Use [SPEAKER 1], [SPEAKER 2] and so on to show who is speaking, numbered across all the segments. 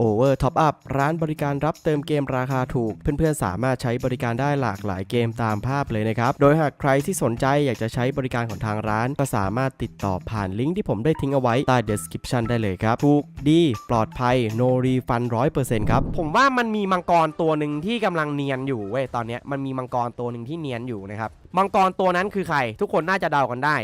[SPEAKER 1] Over Top Up ร้านบริการรับเติมเกมราคาถูก เพื่อนๆ สามารถใช้บริการได้หลากหลายเกมตามภาพเลยนะครับ โดยหากใครที่สนใจอยากจะใช้บริการของทางร้าน ก็สามารถติดต่อผ่านลิงก์ที่ผมได้ทิ้งเอาไว้ใต้ description ได้เลยครับ ถูกดี ปลอดภัย no refund 100%ครับ
[SPEAKER 2] ผมว่ามันมีมังกรตัวหนึ่งที่กำลังเนียนอยู่เว้ยตอนนี้มันมีมังกรตัวหนึ่งที่เนียนอยู่นะครับมังกรตัวนั้นคือใคร ทุกคนน่าจะเดากันได้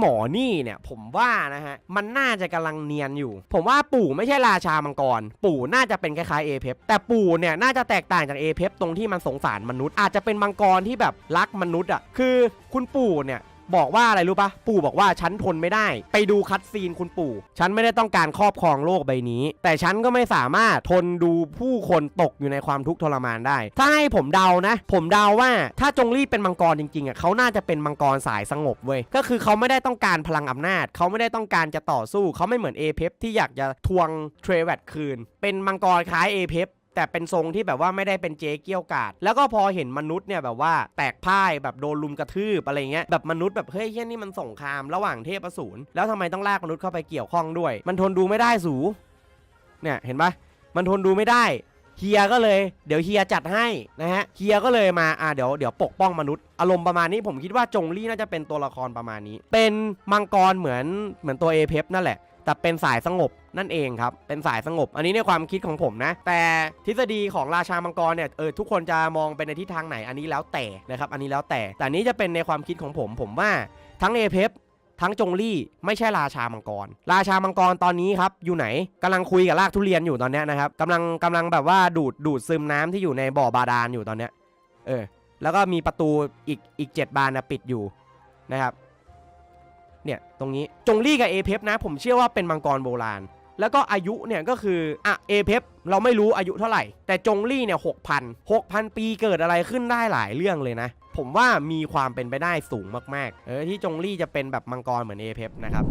[SPEAKER 2] หมอนี่เนี่ยผมว่านะฮะมันน่าจะกำลังเนียนอยู่ ผมว่าปู่ไม่ใช่ราชามังกร ปู่น่าจะเป็นคล้ายๆเอเพแต่ปู่เนี่ยน่าจะแตกต่างจากเอเพตรงที่มันสงสารมนุษย์ อาจจะเป็นมังกรที่แบบรักมนุษย์อะคือคุณปู่เนี่ย บอกว่าอะไรรู้ปะปู่บอกว่าฉันทนไม่ได้ ไปดูคัดซีนคุณปู่ ฉันไม่ได้ต้องการครอบครองโลกใบนี้ แต่ฉันก็ไม่สามารถทนดูผู้คนตกอยู่ในความทุกข์ทรมานได้ ถ้าให้ผมเดานะ ผมเดาว่าถ้าจงรีเป็นมังกรจริงๆอะเขาน่าจะเป็นมังกรสายสงบเว้ยก็คือเขาไม่ได้ต้องการพลังอำนาจ เขาไม่ได้ต้องการจะต่อสู้ เขาไม่เหมือนเอเพที่อยากจะทวงเทรเวตคืน เป็นมังกรคล้ายเอเพ แต่เป็นทรงที่แบบว่าไม่ได้เป็นเจ๊เกี้ยวกาดแล้วก็พอเห็นมนุษย์เนี่ยแบบว่าแตกพ่ายแบบโดนลุมกระทืบอะไรเงี้ยแบบมนุษย์แบบเฮ้ยเฮี้ยนี่มันสงครามระหว่างเทพอสูรแล้วทำไมต้องลากมนุษย์เข้าไปเกี่ยวข้องด้วย มันทนดูไม่ได้สูเนี่ยเห็นปะมันทนดูไม่ได้ เฮียก็เลยเดี๋ยวเฮียจัดให้นะฮะเฮียก็เลยมาอ่าเดี๋ยวเดี๋ยวปกป้องมนุษย์ อารมณ์ประมาณนี้ผมคิดว่าจงลี่น่าจะเป็นตัวละครประมาณนี้ เป็นมังกรเหมือนเหมือนตัวเอเพนั่นแหละแต่เป็นสายสงบนั่นเองครับ เป็นสายสงบ อันนี้ในความคิดของผมนะ แต่ทฤษฎีของราชามังกรเนี่ย เออทุกคนจะมองไปในทิศทางไหน อันนี้แล้วแต่นะครับ อันนี้แล้วแต่ แต่นนี้จะเป็นในความคิดของผม ผมว่าทั้งเอเพ ทั้งจงลี่ไม่ใช่ราชามังกร ราชามังกรตอนนี้ครับอยู่ไหนกำลังคุยกับรากทุเรียนอยู่ตอนนี้นะครับกำลังกำลังแบบว่าดูดดูดซึมน้ำที่อยู่ในบ่อบาดาลอยู่ตอนเนี้ยเออแล้วก็มีประตูอีกอีกเจ็ดบานนะปิดอยู่นะครับเนี่ยตรงนี้จงลี่กับเอเพนะ ผมเชื่อว่าเป็นมังกรโบราณ แล้วก็อายุเนี่ยก็คืออะเอเพเราไม่รู้อายุเท่าไหร่ แต่จงลี่เนี่ยหกพันหกพันปีเกิดอะไรขึ้นได้หลายเรื่องเลยนะ ผมว่ามีความเป็นไปได้สูงมากๆ เออที่จงลี่จะเป็นแบบมังกรเหมือนเอเพนะครับ